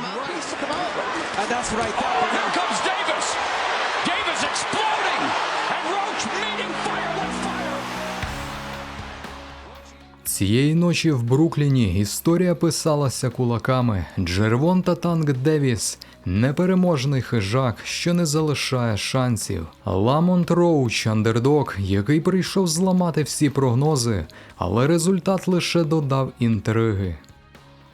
And that's right there. Oh, here comes Davis. Davis exploding. And Roach meeting fire with fire. Цієї ночі в Брукліні історія писалася кулаками. Джервон та Танк Девіс непереможний хижак, що не залишає шансів. Ламонт Роуч, андердог, який прийшов зламати всі прогнози, але результат лише додав інтриги.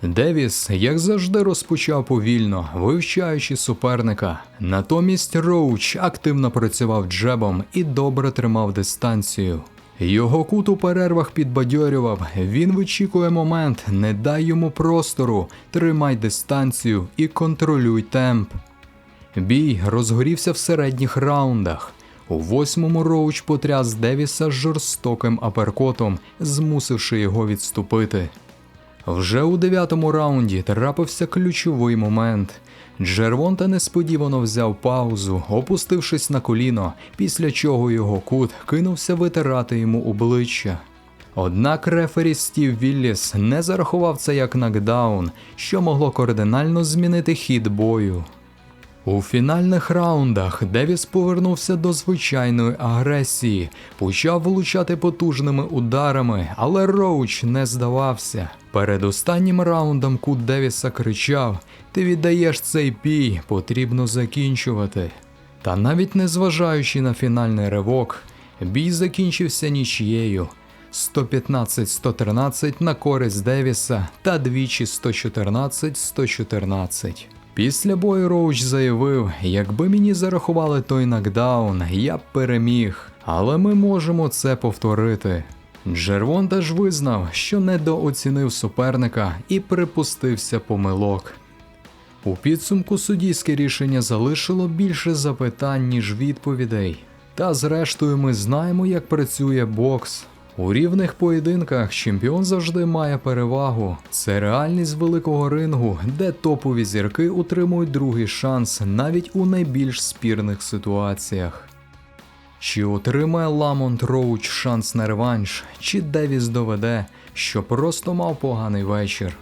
Девіс, як завжди, розпочав повільно, вивчаючи суперника. Натомість Роуч активно працював джебом і добре тримав дистанцію. Його кут у перервах підбадьорював. Він вичікує момент, не дай йому простору, тримай дистанцію і контролюй темп. Бій розгорівся в середніх раундах. У восьмому Роуч потряс Девіса жорстоким аперкотом, змусивши його відступити. Вже у дев'ятому раунді трапився ключовий момент. Джервонта несподівано взяв паузу, опустившись на коліно, після чого його кут кинувся витирати йому обличчя. Однак рефері Стів Вілліс не зарахував це як нокдаун, що могло кардинально змінити хід бою. У фінальних раундах Девіс повернувся до звичайної агресії, почав влучати потужними ударами, але Роуч не здавався. Перед останнім раундом кут Девіса кричав: Ти віддаєш цей бій, потрібно закінчувати. Та навіть незважаючи на фінальний ривок, бій закінчився нічією. 115-113 на користь Девіса та двічі 114-114. Після бою Роуч заявив, якби мені зарахували той нокдаун, я б переміг, але ми можемо це повторити. Джервон теж визнав, що недооцінив суперника і припустився помилок. У підсумку суддівське рішення залишило більше запитань, ніж відповідей. Та зрештою ми знаємо, як працює бокс. У рівних поєдинках чемпіон завжди має перевагу. Це реальність великого рингу, де топові зірки утримують другий шанс навіть у найбільш спірних ситуаціях. Чи отримає Ламонт Роуч шанс на реванш, чи Девіс доведе, що просто мав поганий вечір.